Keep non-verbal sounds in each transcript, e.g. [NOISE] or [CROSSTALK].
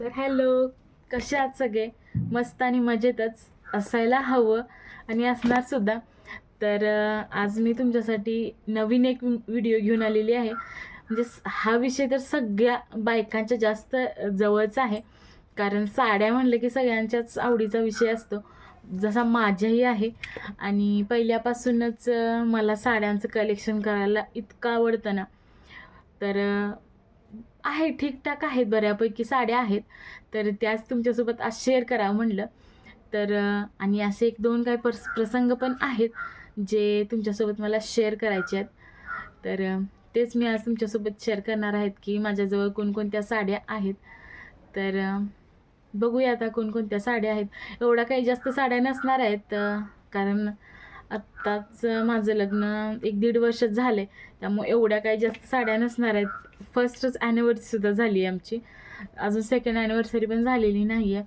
तर हॅलो कसे आहात सगळे? मस्त आणि मजेतच असायला हवं आणि असणार सुद्धा. तर आज मी तुमच्यासाठी नवीन एक व्हिडिओ घेऊन आलेली आहे. म्हणजे हा विषय तर सगळ्या बायकांच्या जास्त जवळचा आहे. कारण साड्या म्हणलं की सगळ्यांच्याच आवडीचा विषय असतो. जसा माझ्याही आहे. आणि पहिल्यापासूनच मला साड्यांचं कलेक्शन करायला इतकं आवडतं ना. तर आहे ठीकठाक आहेत बऱ्यापैकी साड्या आहेत. तर त्याच तुमच्यासोबत आज शेअर करावं म्हणलं. तर आणि असे एक दोन काही पर्स प्रसंग पण आहेत जे तुमच्यासोबत मला शेअर करायचे आहेत. तर तेच मी आज तुमच्यासोबत शेअर करणार आहेत की माझ्याजवळ कोणकोणत्या साड्या आहेत. तर बघूया आता कोणकोणत्या साड्या आहेत. एवढ्या काही जास्त साड्या नसणार आहेत कारण आत्ताच माझं लग्न एक दीड वर्ष झाले त्यामुळे एवढ्या काही जास्त साड्या नसणार आहेत. फर्स्टच ॲनिव्हर्सरीसुद्धा झाली आहे आमची. अजून सेकंड ॲनिव्हर्सरी पण झालेली नाही आहे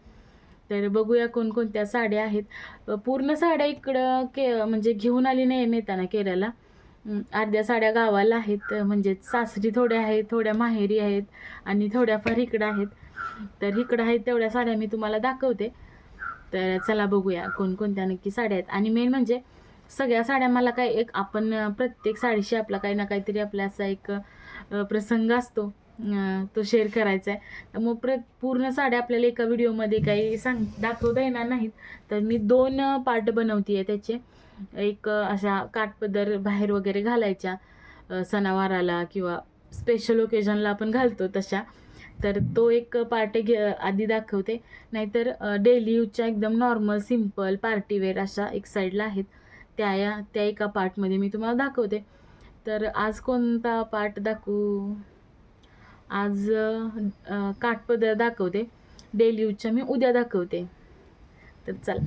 तर बघूया कोणकोणत्या साड्या आहेत. पूर्ण साड्या इकडं के म्हणजे घेऊन आली नाही नेताना केऱ्याला अर्ध्या साड्या गावाला आहेत. म्हणजे सासरी थोड्या आहेत थोड्या माहेरी आहेत आणि थोड्याफार इकडं आहेत. तर इकडं आहेत तेवढ्या साड्या मी तुम्हाला दाखवते. तर चला बघूया कोणकोणत्या नक्की साड्या आहेत. आणि मेन म्हणजे सगळ्या साड्या मला काय एक आपण प्रत्येक साडीशी आपला काही ना काहीतरी आपला असा एक प्रसंग असतो तो शेअर करायचा आहे मग प्र पूर्ण साड्या आपल्याला एका व्हिडिओमध्ये काही सांग दाखवता येणार नाहीत. तर मी दोन पार्ट बनवते आहे त्याचे. एक अशा काठपदर बाहेर वगैरे घालायच्या सणावाराला किंवा स्पेशल ओकेजनला आपण घालतो तशा. तर तो एक पार्ट घे आधी दाखवते. नाहीतर डेली यूजच्या एकदम नॉर्मल सिंपल पार्टीवेअर अशा एक साईडला आहेत. त्या या त्या एका पार्टमध्ये मी तुम्हाला दाखवते. तर आज कोणता पार्ट दाखवू? आज अं, काठपदर दाखवते. डेली यूजच्या मी उद्या दाखवते. तर चला.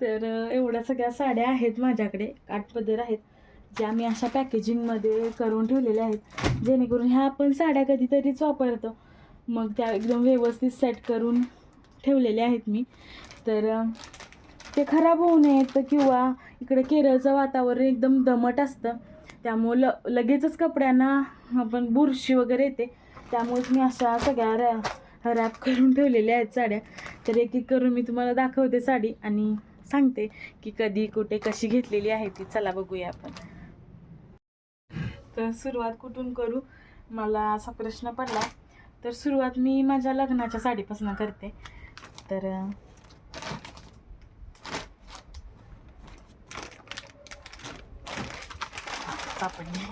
तर एवढ्या सगळ्या साड्या आहेत माझ्याकडे. काठपदर आहेत. ज्या मी अशा पॅकेजिंगमध्ये करून ठेवलेल्या आहेत. जेणेकरून ह्या आपण साड्या कधीतरीच वापरतो. मग त्या एकदम व्यवस्थित सेट करून ठेवलेल्या आहेत मी. तर ते खराब होऊ नयेत किंवा इकडे केरळचं वातावरण एकदम दमट असतं. त्यामुळं ल लगेचच कपड्यांना आपण बुरशी वगैरे येते. त्यामुळेच मी अशा सगळ्या रॅ रॅप करून ठेवलेल्या आहेत साड्या. तर एक एक करून मी तुम्हाला दाखवते साडी आणि सांगते की कधी कुठे कशी घेतलेली आहे ती. चला बघूया आपण. तर सुरुवात कुठून करू? मला असा प्रश्न पडला. तर सुरुवात मी माझ्या लग्नाच्या साडीपासून करते. तर सापडली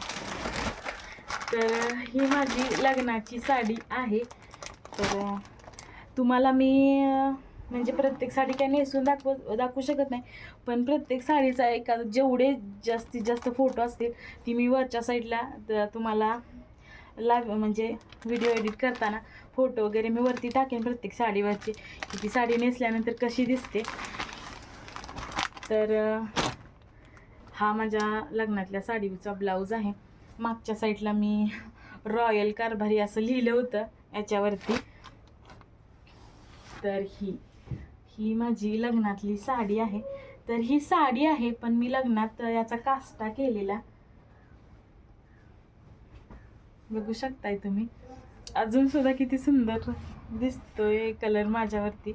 तर ही माझी लग्नाची साडी आहे. तर तुम्हाला मी म्हणजे प्रत्येक साडी काय नेसून दाखव दाखवू शकत नाही. पण प्रत्येक साडीचा एका जेवढे जास्तीत जास्त फोटो असतील ती मी वरच्या साईडला तुम्हाला लाग म्हणजे व्हिडिओ एडिट करताना फोटो वगैरे मी वरती टाकेन प्रत्येक साडीवरची की ती साडी नेसल्यानंतर कशी दिसते. तर हा माझ्या लग्नातल्या साडीचा ब्लाऊज आहे. मागच्या साईडला मी रॉयल कारभारी असं लिहिलं होतं याच्यावरती. तर ही ही माझी लग्नातली साडी आहे. तर ही साडी आहे पण मी लग्नात याचा कास्टा केलेला. बघू शकताय तुम्ही. अजून सुद्धा किती सुंदर दिसतोय कलर माझ्यावरती.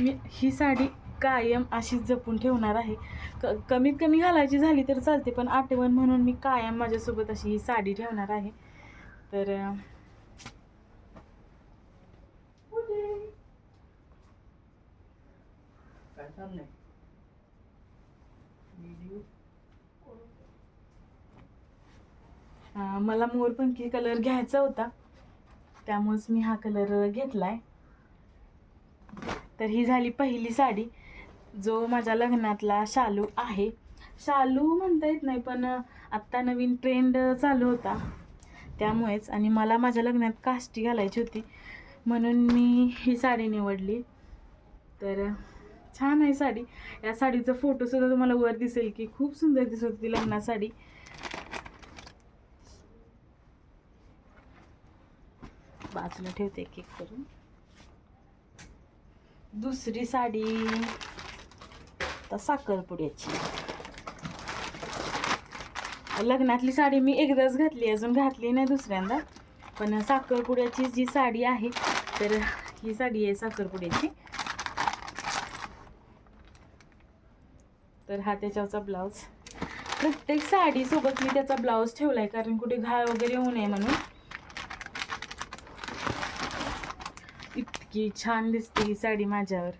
मी ही साडी कायम अशीच जपून ठेवणार आहे. क कमीत कमी घालायची झाली तर चालते पण आठवण म्हणून मी कायम माझ्यासोबत अशी ही साडी ठेवणार आहे. तर मला मोरपंखी कलर घ्यायचा होता. त्यामुळेच मी हा कलर घेतलाय. तर ही झाली पहिली साडी. जो माझ्या लग्नातला शालू आहे. शालू म्हणता येत नाही पण आत्ता नवीन ट्रेंड चालू होता. त्यामुळेच आणि मला माझ्या लग्नात काष्टी घालायची होती. म्हणून मी ही साडी निवडली. तर छान आहे साडी. या साडीचा फोटोसुद्धा तुम्हाला वर दिसेल की खूप सुंदर दिसत होती लग्नात साडी. बाजूला ठेवते एक एक करून. दुसरी साडी. आता साखरपुड्याची लग्नातली साडी मी एकदाच घातली अजून घातली नाही दुसऱ्यांदा. पण साखरपुड्याची जी साडी आहे तर ही साडी आहे साखरपुड्याची तर हा त्याच्यावरचा ब्लाऊज. प्रत्येक साडीसोबत मी त्याचा ब्लाऊज ठेवलाय कारण कुठे घाळ वगैरे होऊ नये म्हणून. इतकी छान दिसते ही साडी माझ्यावर.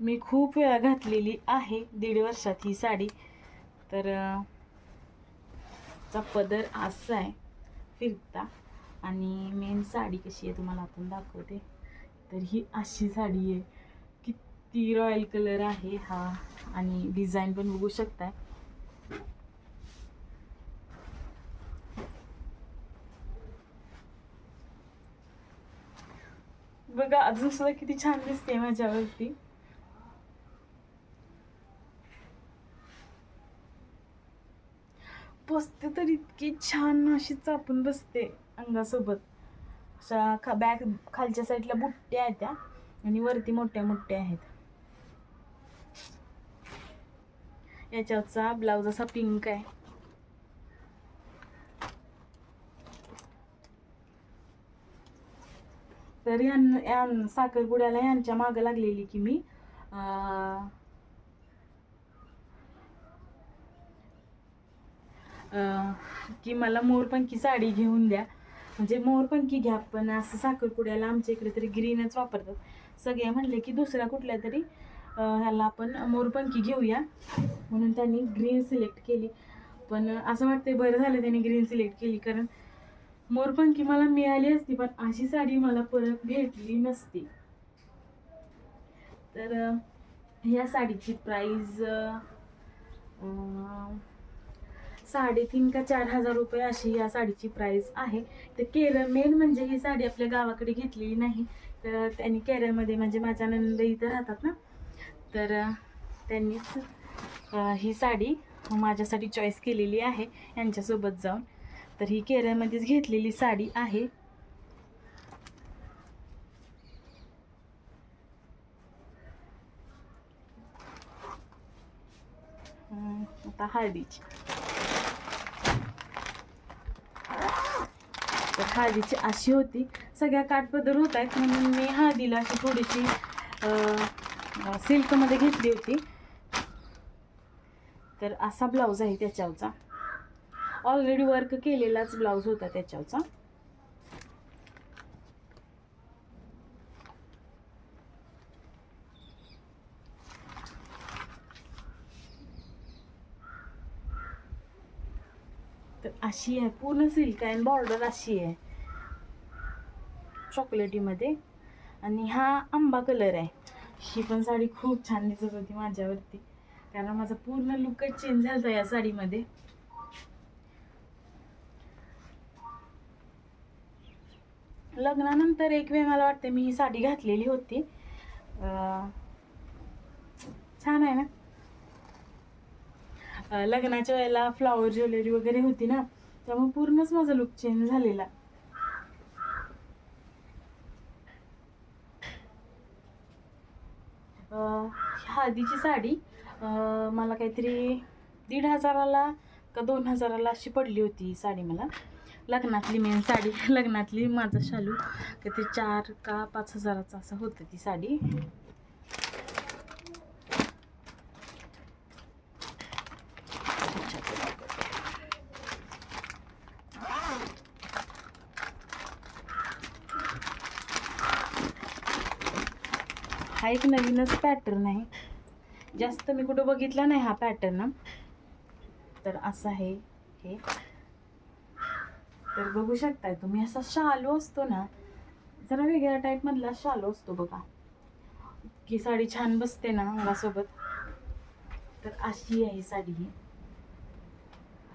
मी खूप वेळा घातलेली आहे दीड वर्षात ही साडी. तर चा पदर असा आहे फिरता. आणि मेन साडी कशी आहे तुम्हाला आपण दाखवते. तर ही अशी साडी आहे. किती रॉयल कलर आहे हा. आणि डिझाईन पण बघू शकताय बघा अजून सुद्धा किती छान दिसते माझ्यावरती. बसते तर इतकी छान अशी चापून बसते अंगासोबत. अशा खा बॅक खालच्या साईडला बुट्ट्या आहेत त्या आणि वरती मोठ्या मोठ्या आहेत. याच्यावरचा ब्लाऊज असा पिंक आहे. तर यां यां साखरपुड्याला यांच्या मागं लागलेली की मी की मला मोरपंखी साडी घेऊन द्या. म्हणजे मोरपंखी घ्या पण असं साखरपुड्याला आमच्या इकडे तरी ग्रीनच वापरतात. सगळे म्हणले की दुसऱ्या कुठल्या तरी ह्याला आपण मोरपंखी घेऊया. म्हणून त्यांनी ग्रीन सिलेक्ट केली. पण असं वाटतंय बरं झालं त्यांनी ग्रीन सिलेक्ट केली कारण मोरपंखी मला मिळाली असती पण अशी साडी मला परत भेटली नसती. तर ह्या साडीची प्राईज साडेतीन का चार हजार रुपये अशी या साडीची प्राईस आहे. तर केरळ मेन म्हणजे ही साडी आपल्या गावाकडे घेतलेली नाही. तर त्यांनी केरळमध्ये म्हणजे माझ्या नंद इथं राहतात ना तर त्यांनीच ही साडी माझ्यासाठी चॉईस केलेली आहे यांच्यासोबत जाऊन. तर ही केरळमध्येच घेतलेली साडी आहे. आता हळदीची. तर हळदीची अशी होती. सगळ्या काठपदर होत आहेत म्हणून मी हळदीला अशी थोडीशी सिल्कमध्ये घेतली होती. तर असा ब्लाऊज आहे त्याच्यावरचा. ऑलरेडी वर्क केलेलाच ब्लाऊज होता त्याच्यावरचा तर अशी आहे पूर्ण सिल्क आहे बॉर्डर अशी आहे चॉकलेटीमध्ये. आणि हा आंबा कलर आहे. ही पण साडी खूप छान दिसत होती माझ्यावरती. कारण माझा पूर्ण लुकच चेंज झाला या साडीमध्ये. लग्नानंतर एक वेळ मला वाटते मी ही साडी घातलेली होती. छान आहे ना? लग्नाच्या वेळेला फ्लॉवर ज्वेलरी वगैरे होती ना? त्यामुळे पूर्णच माझा लुक चेंज झालेला. ह्या हळदीची साडी मला काहीतरी दीड हजाराला का दोन हजाराला अशी पडली होती ही साडी मला. लग्नातली मेन साडी [LAUGHS] लग्नातली माझा शालू. काहीतरी चार का पाच हजाराचं असं होतं ती साडी हा एक नवीनच पॅटर्न आहे. जास्त मी कुठं बघितला नाही हा पॅटर्न तर असं आहे हे. तर बघू शकताय तुम्ही असा शालू असतो ना जरा वेगळ्या टाईपमधला शालू असतो बघा. की साडी छान बसते ना अंगासोबत. तर अशी आहे साडी ही.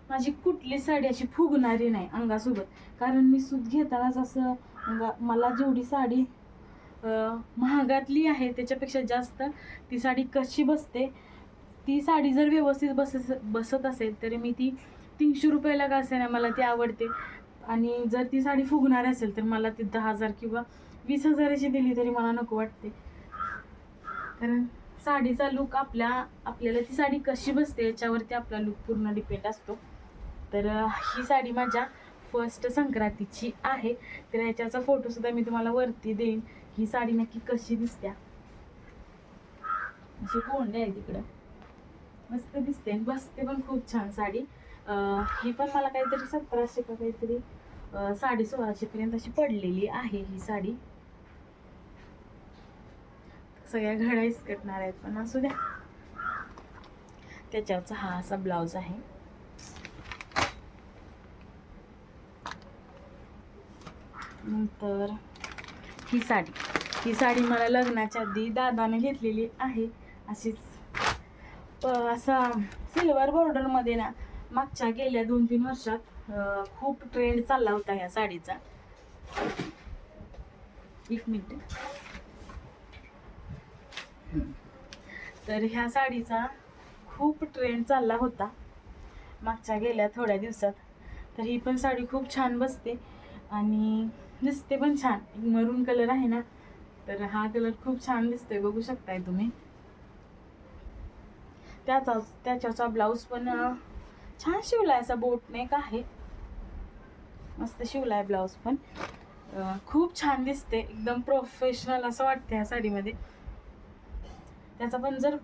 माझी कुठली साडी अशी फुगणारी नाही अंगासोबत. कारण मी सूत घेतानाच असं मला जेवढी साडी महागातली आहे त्याच्यापेक्षा जास्त. ती साडी कशी बसते? ती साडी जर व्यवस्थित बस बसत असेल तरी मी ती तीनशे रुपयाला का असेल मला ती आवडते. आणि जर ती साडी फुगणार असेल तर मला ती दहा हजार किंवा वीस हजाराची दिली तरी मला नको वाटते. कारण साडीचा लुक आपल्या आपल्याला ती साडी कशी बसते याच्यावरती आपला लुक पूर्ण डिपेंड असतो. तर ही साडी माझ्या फर्स्ट संक्रांतीची आहे. तर याच्याचा फोटोसुद्धा मी तुम्हाला वरती देईन. ही साडी नक्की कशी दिसत्या? अशी कोंडे आहे तिकडं. मस्त दिसते आणि बसते पण खूप छान साडी. ही पण मला काहीतरी सतराशे का काहीतरी साडे सोळाशे पर्यंत अशी पडलेली आहे ही साडी. सगळ्या घड्या इसकटणार आहेत पण असू द्या. त्याच्यावरचा हा असा ब्लाऊज आहे. नंतर ही साडी. ही साडी मला लग्नाच्या आधी दादाने घेतलेली आहे. अशीच प असा सिल्वर बॉर्डरमध्ये ना मागच्या गेल्या दोन तीन वर्षात खूप ट्रेंड चालला होता ह्या साडीचा. एक मिनिट तर ह्या साडीचा खूप ट्रेंड चालला होता मागच्या गेल्या थोड्या दिवसात. तर ही पण साडी खूप छान बसते आणि दिसते पण छान. मरून कलर आहे ना तर हा कलर खूप छान दिसतोय. बघू शकताय तुम्ही. त्याचा त्याच्याचा ब्लाऊज पण छान शिवलाय असा बोट नेक आहे. मस्त शिवलाय ब्लाऊज पण. खूप छान दिसते. एकदम प्रोफेशनल असं वाटतं ह्या साडीमध्ये. त्याचा पण जर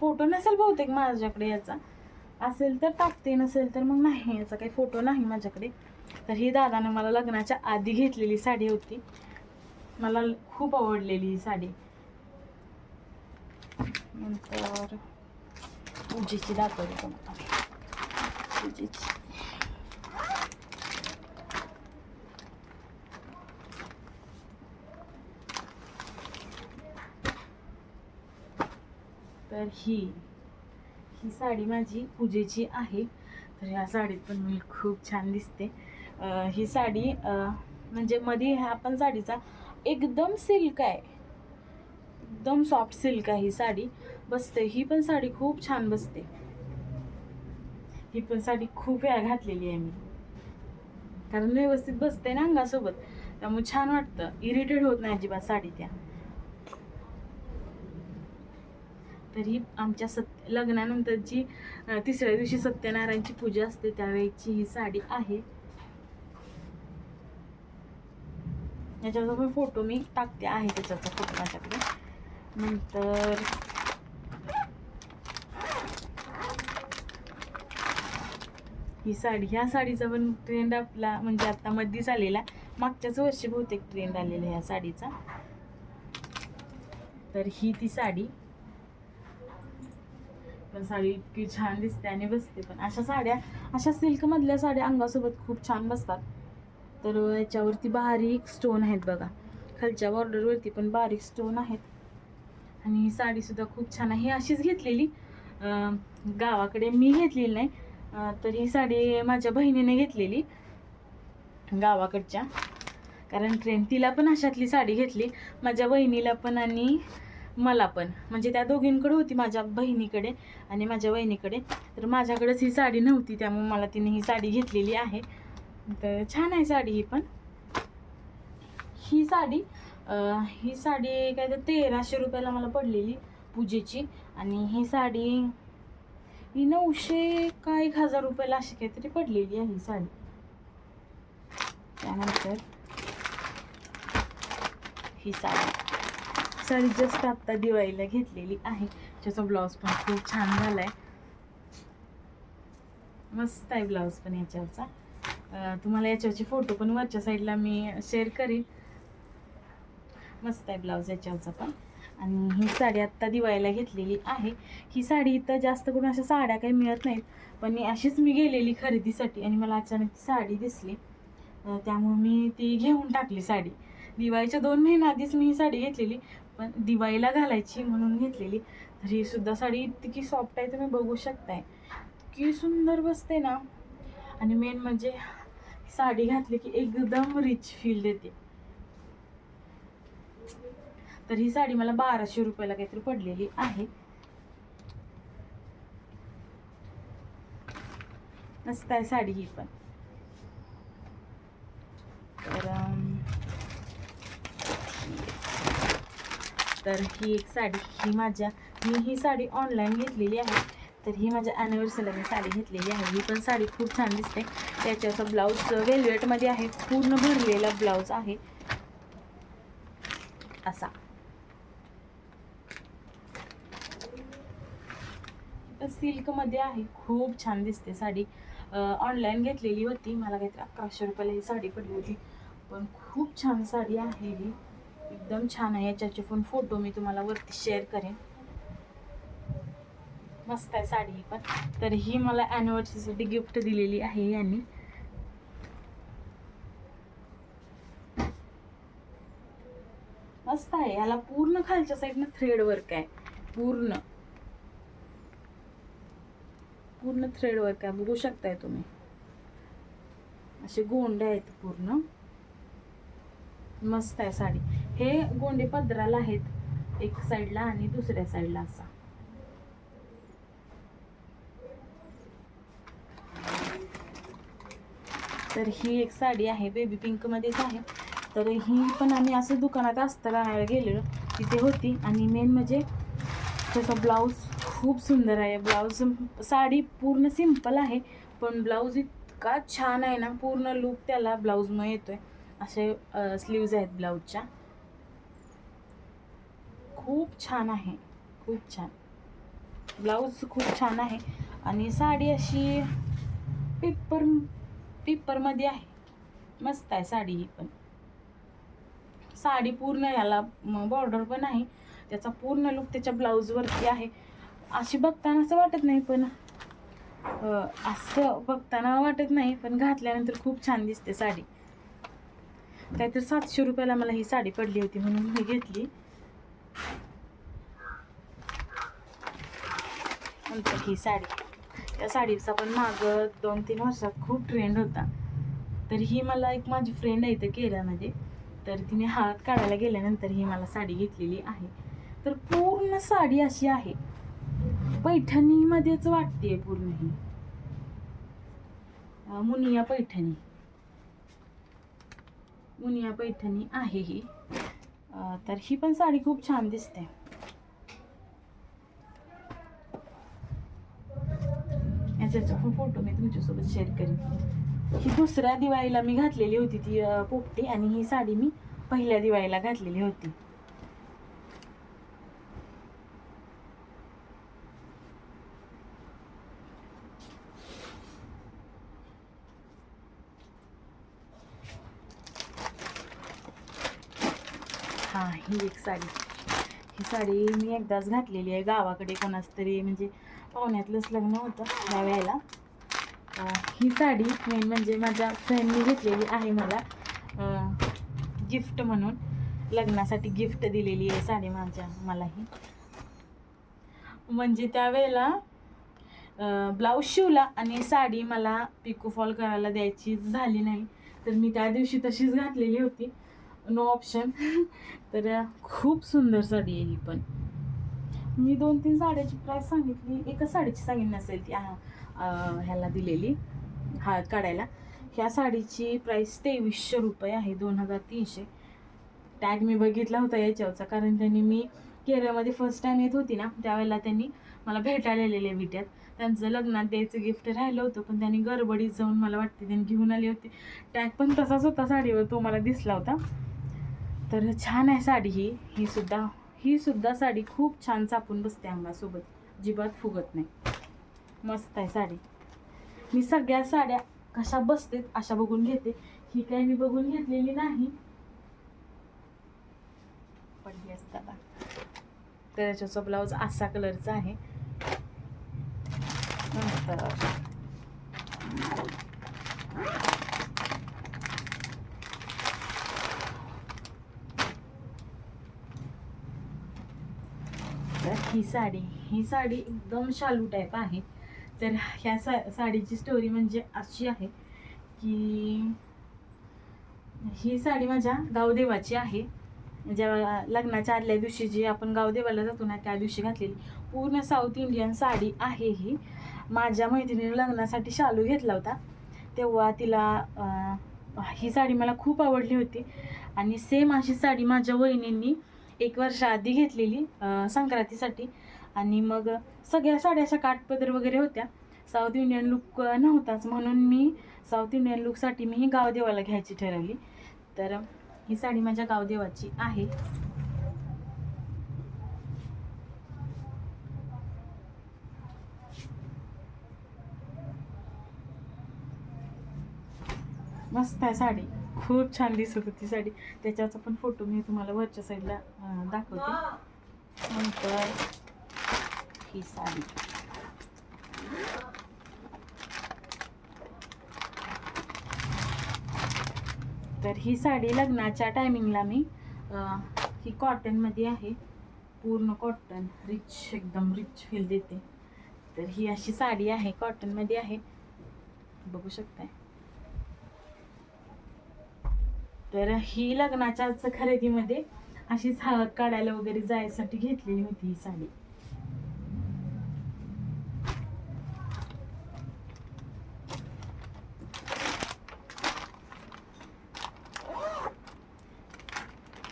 फोटो नसेल बहुतेक माझ्याकडे याचा असेल तर टाकते नसेल तर मग नाही. याचा काही फोटो नाही माझ्याकडे. तर ही दादानं मला लग्नाच्या आधी घेतलेली साडी होती. मला खूप आवडलेली ही साडी. नंतर पूजेची दाखवली तुम्हाला. पूजेची. तर ही ही साडी माझी पूजेची आहे. तर ह्या साडीत पण मी खूप छान दिसते. ही साडी म्हणजे मध्ये ह्या पण साडीचा एकदम सिल्क आहे. एकदम सॉफ्ट सिल्क आहे ही साडी. बसते. ही पण साडी खूप छान बसते. ही पण साडी खूप वेळा घातलेली आहे मी. कारण व्यवस्थित बसते ना अंगासोबत. त्यामुळे छान वाटतं. इरिटेड होत नाही अजिबात साडी त्या. तरी आमच्या सत्य लग्नानंतरची तिसऱ्या दिवशी सत्यनारायणची पूजा असते त्यावेळेची ही साडी आहे. याच्याचा पण फोटो मी टाकते आहे त्याच्याचा फोटो माझ्याकडे. नंतर ही साडी ह्या साडीचा पण ट्रेंड आपला म्हणजे आता मध्येच आलेला. मागच्याच वर्षी बहुतेक ट्रेंड आलेला ह्या साडीचा. तर ही ती साडी. पण साडी इतकी छान दिसते आणि बसते पण. अशा साड्या अशा सिल्कमधल्या साड्या अंगासोबत खूप छान बसतात. तर याच्यावरती बारीक स्टोन आहेत बघा. खालच्या बॉर्डरवरती पण बारीक स्टोन आहेत. आणि ही साडीसुद्धा खूप छान आहे. अशीच घेतलेली. गावाकडे मी घेतलेली नाही. तर ही साडी माझ्या बहिणीने घेतलेली. गावाकडच्या. कारण ट्रेन तिला पण अशातली साडी घेतली. माझ्या बहिणीला पण आणि मला पण. म्हणजे त्या दोघींकडे होती माझ्या बहिणीकडे आणि माझ्या बहिणीकडे तर माझ्याकडेच ही साडी नव्हती. त्यामुळे मला तिने ही साडी घेतलेली आहे. तर छान आहे साडी ही पण. ही साडी ही साडी काय तर तेराशे रुपयाला मला पडलेली पूजेची. आणि ही साडी ही नऊशे का एक हजार रुपयाला अशी काहीतरी पडलेली आहे ही साडी. त्यानंतर ही साडी. साडी जस्ट आत्ता दिवाळीला घेतलेली आहे. त्याचा ब्लाऊज पण खूप छान झाला आहे मस्त आहे ब्लाऊज पण याच्यावरचा. तुम्हाला याच्यावरचे फोटो पण वरच्या साईडला मी शेअर करीन. मस्त आहे ब्लाऊज याच्यावरचा पण. आणि ही साडी आत्ता दिवाळीला घेतलेली आहे. ही साडी इथं जास्त करून अशा साड्या काही मिळत नाहीत. पण मी अशीच मी गेलेली खरेदीसाठी आणि मला अचानक ती साडी दिसली. त्यामुळे मी ती घेऊन टाकली साडी. दिवाळीच्या दोन महिन्या आधीच मी ही साडी घेतलेली. पण दिवाळीला घालायची म्हणून घेतलेली. तर ही सुद्धा साडी इतकी सॉफ्ट आहे तुम्ही बघू शकताय. इतकी सुंदर बसते ना. आणि मेन म्हणजे साडी घातली की एकदम रिच फील देते. तर ही साडी मला बाराशे रुपयाला काहीतरी पडलेली आहे. मस्त आहे साडी ही पण. तर तर ही एक साडी ही माझ्या मी ही साडी ऑनलाईन घेतलेली आहे. तर ही माझ्या ॲनिव्हर्सरीला मी साडी घेतलेली आहे. ही पण साडी खूप छान दिसते. त्याच्याचा ब्लाऊज वेल्वेटमध्ये आहे. पूर्ण भरलेला ब्लाऊज आहे. असा. सिल्कमध्ये आहे. खूप छान दिसते साडी. ऑनलाईन घेतलेली होती. मला काहीतरी अकराशे रुपयाला ही साडी पडली होती. पण खूप छान साडी आहे ही. एकदम छान आहे. याच्याचे पण फोटो मी तुम्हाला वरती शेअर करेन. मस्त आहे साडी पण. तर ही मला ॲनिव्हर्सरीसाठी गिफ्ट दिलेली आहे यांनी. मस्त आहे. याला पूर्ण खालच्या साईडनं थ्रेड वर्क आहे. पूर्ण. पूर्ण थ्रेड वर्क आहे. बघू शकताय तुम्ही. असे गोंडे आहेत पूर्ण. मस्त आहे साडी. हे गोंडे पदराला आहेत. एक साईडला आणि दुसऱ्या साईडला असा. तर ही एक साडी आहे बेबी पिंकमध्येच आहे. तर ही पण आम्ही असं दुकानात असताना गेलेलो तिथे होती. आणि मेन म्हणजे त्याचा ब्लाऊज खूप सुंदर आहे. ब्लाऊज साडी पूर्ण सिंपल आहे पण ब्लाऊज इतका छान आहे ना पूर्ण लूक त्याला ब्लाऊजमुळे आहे असे स्लीव्ज आहेत ब्लाऊजच्या खूप छान आहे खूप छान. ब्लाऊज खूप छान आहे. आणि साडी अशी पेपर पेपरमध्ये आहे. मस्त आहे साडी ही पण. साडी पूर्ण याला बॉर्डर पण आहे. त्याचा पूर्ण लुक त्याच्या ब्लाऊजवरती आहे. अशी बघताना असं वाटत नाही पण असं बघताना वाटत नाही पण घातल्यानंतर खूप छान दिसते साडी. काहीतरी सातशे रुपयाला मला ही साडी पडली होती म्हणून मी घेतली. नंतर ही साडी. या साडीचा पण माग दोन तीन वर्षात खूप ट्रेंड होता. तर ही मला एक माझी फ्रेंड आहे इथं केरळमध्ये. तर तिने हात काढायला गेल्यानंतर ही मला साडी घेतलेली आहे. तर पूर्ण साडी अशी आहे. पैठणीमध्येच वाटते पूर्ण ही. मुनिया पैठणी. मुनिया पैठणी आहे ही. तर ही पण साडी खूप छान दिसते. याच्याचा पण फोटो मी तुमच्यासोबत शेअर करेन. ही दुसऱ्या दिवाळीला मी घातलेली होती ती पोपटी आणि ही साडी मी पहिल्या दिवाळीला घातलेली होती. हा ही एक साडी. ही साडी मी एकदाच घातलेली आहे. गावाकडे कोणाच तरी म्हणजे पाहुण्यातलंच लग्न होतं त्या वेळेला ही साडी मेन म्हणजे माझ्या फ्रेंडने घेतलेली आहे मला. गिफ्ट म्हणून. लग्नासाठी गिफ्ट दिलेली आहे साडी माझ्या मला ही म्हणजे त्यावेळेला ब्लाऊज शिवला आणि साडी मला पिको फॉल करायला द्यायची झाली नाही. तर मी त्या दिवशी तशीच घातलेली होती. नो ऑप्शन [LAUGHS] तर खूप सुंदर साडी आहे ही पण. मी दोन तीन साड्याची प्राईस सांगितली. एकच साडीची सांगितली नसेल ती ह्याला दिलेली हळद काढायला. ह्या साडीची प्राईस तेवीसशे रुपये आहे दोन हजार तीनशे. टॅग मी बघितला होता याच्यावरचा कारण त्यांनी मी केरळमध्ये फर्स्ट टाईम येत होती ना त्यावेळेला त्यांनी मला भेटायला आलेले विट्यात त्यांचं लग्नात द्यायचं गिफ्ट राहिलं होतं पण त्यांनी गडबडीत जाऊन मला वाटते त्यांनी घेऊन आली होती. टॅग पण तसाच होता साडीवर तो मला दिसला होता. तर छान आहे साडी ही ही सुद्धा ही सुद्धा साडी खूप छान चापून बसते अंगासोबत जिबात फुगत नाही. मस्त आहे साडी. मी सगळ्या साड्या कशा बसतेत अशा बघून घेते. ही काही मी बघून घेतलेली नाही. पडली असताना तर याच्याचा ब्लाऊज असा कलरचा आहे. नंतर तर ही साडी ही साडी एकदम शालू टाईप आहे. तर ह्या सा साडीची स्टोरी म्हणजे अशी आहे की ही साडी माझ्या गावदेवाची आहे. जेव्हा लग्नाच्या आदल्या दिवशी जी आपण गावदेवाला जातो ना त्या दिवशी घातलेली. पूर्ण साऊथ इंडियन साडी आहे ही. माझ्या मैत्रिणीने लग्नासाठी शालू घेतला होता. तेव्हा तिला ही साडी मला खूप आवडली होती. आणि सेम अशी साडी माझ्या वहिनींनी एक वर्ष आधी घेतलेली संक्रांतीसाठी. आणि मग सगळ्या साड्या अशा काठपदर वगैरे होत्या. साऊथ इंडियन लुक नव्हताच म्हणून मी साऊथ इंडियन लुकसाठी मी ही गावदेवाला घ्यायची ठरवली. तर ही साडी माझ्या गावदेवाची आहे. मस्त आहे साडी. खूप छान दिसत होती साडी. त्याच्याचा पण फोटो मी तुम्हाला वरच्या साईडला दाखवते. नंतर ही साडी. तर ही साडी लग्नाच्या टायमिंगला मी ही कॉटनमध्ये आहे. पूर्ण कॉटन रिच एकदम रिच फील देते. तर ही अशी साडी आहे कॉटनमध्ये आहे. बघू शकताय. तर ही लग्नाच्या खरेदीमध्ये अशीच हळद काढायला वगैरे जायसाठी घेतलेली होती ही साडी.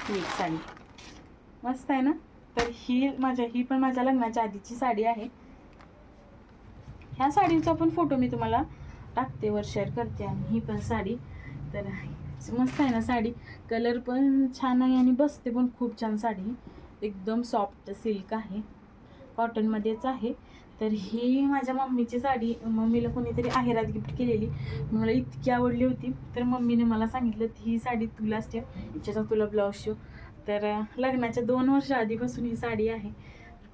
ही साडी. मस्त आहे ना? तर ही माझ्या ही पण माझ्या लग्नाच्या आधीची साडी आहे. ह्या साडीचा पण फोटो मी तुम्हाला टाकते वर शेअर करते आणि ही पण साडी. तर मस्त आहे ना साडी. कलर पण छान आहे आणि बसते पण खूप छान साडी. एकदम सॉफ्ट सिल्क आहे. कॉटनमध्येच आहे. तर ही माझ्या मम्मीची साडी. मम्मीला कोणीतरी आहेरात गिफ्ट केलेली. मला इतकी आवडली होती. तर मम्मीने मला सांगितलं की ही साडी तुलाच ठेव. याच्याचा तुला ब्लाऊज शिव. तर लग्नाच्या दोन वर्ष आधीपासून ही साडी आहे.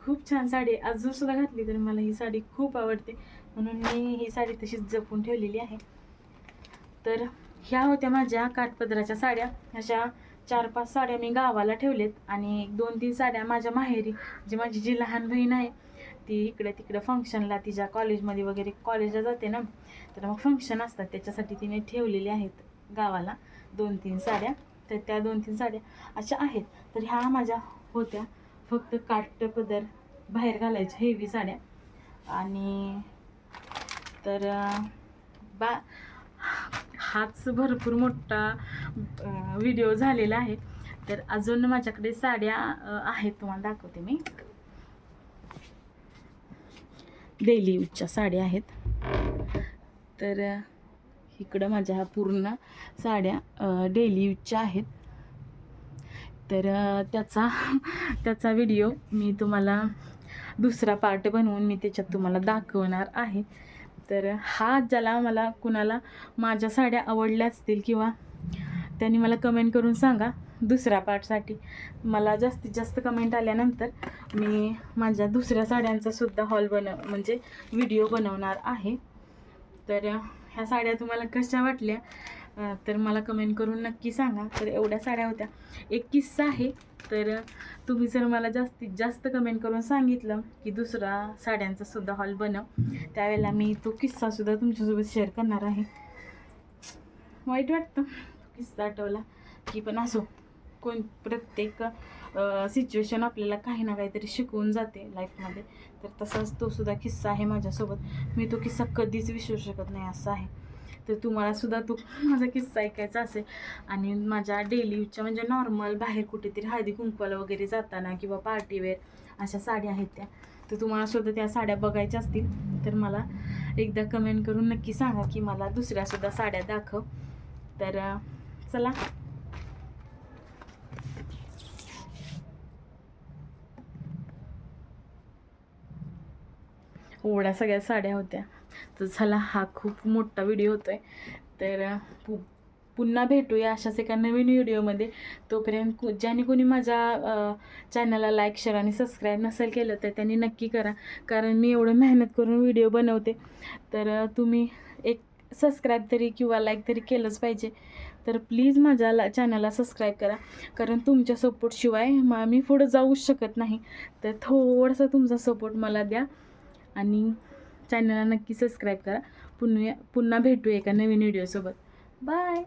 खूप छान साडी आहे. अजून सुद्धा घातली तर मला ही साडी खूप आवडते. म्हणून मी ही साडी तशीच जपून ठेवलेली आहे. तर ह्या होत्या माझ्या काठपदराच्या साड्या. अशा चार पाच साड्या मी गावाला ठेवलेत आणि एक दोन तीन साड्या माझ्या माहेरी जी माझी जी लहान बहीण आहे ती इकडे तिकडे फंक्शनला तिच्या कॉलेजमध्ये वगैरे कॉलेजला जाते ना तर मग फंक्शन असतात त्याच्यासाठी तिने ठेवलेली आहेत गावाला दोन तीन साड्या. तर त्या दोन तीन साड्या अशा आहेत. तर ह्या माझ्या होत्या. फक्त काठ पदर बाहेर घालायच्या हेवी साड्या. आणि तर बा हाच भरपूर मोठा व्हिडिओ झालेला आहे. तर अजून माझ्याकडे साड्या आहेत तुम्हाला दाखवते मी. डेली यूजच्या साड्या आहेत. तर इकडं माझ्या ह्या पूर्ण साड्या डेली यूजच्या आहेत. तर त्याचा त्याचा व्हिडिओ मी तुम्हाला दुसरा पार्ट बनवून मी त्याच्यात तुम्हाला दाखवणार आहे. तर हा ज्याला मला कुणाला माझ्या साड्या आवडल्या असतील किंवा त्यांनी मला कमेंट करून सांगा दुसऱ्या पार्टसाठी मला जास्तीत जास्त कमेंट आल्यानंतर मी माझ्या दुसऱ्या साड्यांचा सुद्धा हॉल बनव म्हणजे व्हिडिओ बनवणार आहे. तर ह्या साड्या तुम्हाला कशा वाटल्या? तर मला कमेंट करून नक्की सांगा. तर एवढ्या साड्या होत्या. एक किस्सा आहे. तर तुम्ही जर मला जास्तीत जास्त कमेंट करून सांगितलं की दुसरा साड्यांचा सुद्धा हॉल बनव त्यावेळेला मी तो किस्सासुद्धा तुमच्यासोबत शेअर करणार आहे. वाईट वाटतं. तो किस्सा आठवला की पण असो कोण प्रत्येक सिच्युएशन आपल्याला काही ना काहीतरी शिकवून जाते लाईफमध्ये तर तसाच तो सुद्धा किस्सा आहे माझ्यासोबत. मी तो किस्सा कधीच विसरू शकत नाही. असा आहे. तर तुम्हाला सुद्धा तो माझा किस्सा ऐकायचा असेल. आणि माझ्या डेली यूजच्या म्हणजे नॉर्मल बाहेर कुठेतरी हळदी कुंकवाला वगैरे जाताना किंवा पार्टीवेअर अशा साड्या आहेत त्या. तर तुम्हाला सुद्धा त्या साड्या बघायच्या असतील. तर मला एकदा कमेंट करून नक्की सांगा की मला दुसऱ्यासुद्धा साड्या दाखव. तर चला. एवढ्या सगळ्या साड्या होत्या. तर झाला हा खूप मोठा व्हिडिओ होतो आहे तर पु पुन्हा भेटूया अशाच एका नवीन व्हिडिओमध्ये तोपर्यंत कु ज्याने कोणी माझ्या चॅनलला लाईक शेअर आणि सबस्क्राईब नसेल केलं तर त्यांनी नक्की करा. कारण मी एवढं मेहनत करून व्हिडिओ बनवते. तर तुम्ही एक सबस्क्राईब तरी किंवा लाईक तरी केलंच पाहिजे. तर प्लीज माझ्या ला चॅनलला सबस्क्राईब करा. कारण तुमच्या सपोर्टशिवाय मा मी पुढं जाऊच शकत नाही. तर थोडंसं तुमचा सपोर्ट मला द्या. आणि चॅनलला नक्की सबस्क्राईब करा. पुन्हा पुन्हा भेटू एका नवीन व्हिडिओसोबत बाय